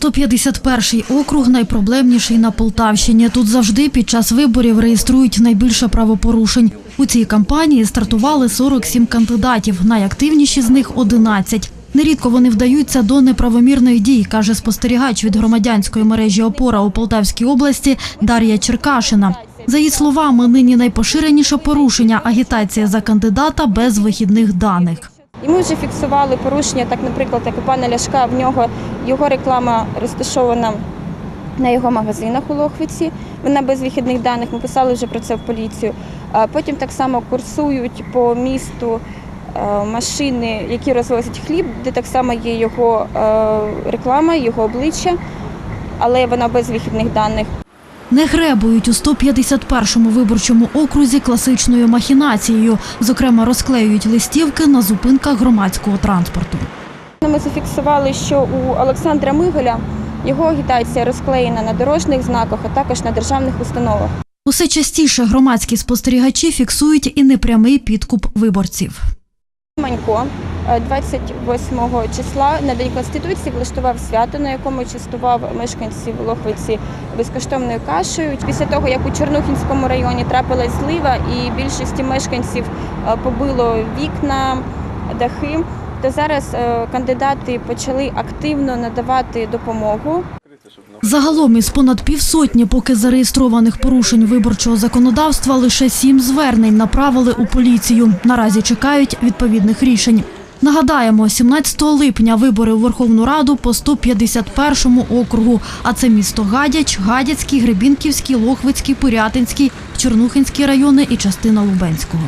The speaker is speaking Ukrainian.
151-й округ найпроблемніший на Полтавщині. Тут завжди під час виборів реєструють найбільше правопорушень. У цій кампанії стартували 47 кандидатів. Найактивніші з них 11. Нерідко вони вдаються до неправомірних дій, каже спостерігач від громадянської мережі Опора у Полтавській області Дар'я Черкашина. За її словами, нині найпоширеніше порушення агітація за кандидата без вихідних даних. І ми вже фіксували порушення, так, наприклад, як у пана Ляшка, в нього його реклама розташована на його магазинах у Лохвиці. Вона без вихідних даних. Ми писали вже про це в поліцію. Потім так само курсують по місту е, машини, які розвозять хліб, де так само є його е, реклама, його обличчя, але вона без вихідних даних. Не гребують у 151-му виборчому окрузі класичною махінацією. Зокрема, розклеюють листівки на зупинках громадського транспорту. Ми зафіксували, що у Олександра Миголя його агітація розклеєна на дорожніх знаках, а також на державних установах. Усе частіше громадські спостерігачі фіксують і непрямий підкуп виборців. Манько 28 числа на День Конституції влаштував свято, на якому частував мешканців Лохвиці безкоштовною кашею. Після того, як у Чорнухінському районі трапилась злива і більшості мешканців е, побило вікна, дахи, то зараз е, кандидати почали активно надавати допомогу. Загалом із понад півсотні поки зареєстрованих порушень виборчого законодавства лише сім звернень направили у поліцію. Наразі чекають відповідних рішень. Нагадаємо, 17 липня вибори у Верховну Раду по 151 округу, а це місто Гадяч, Гадяцький, Гребінківський, Лохвицький, Пирятинський, Чорнухинський райони і частина Лубенського.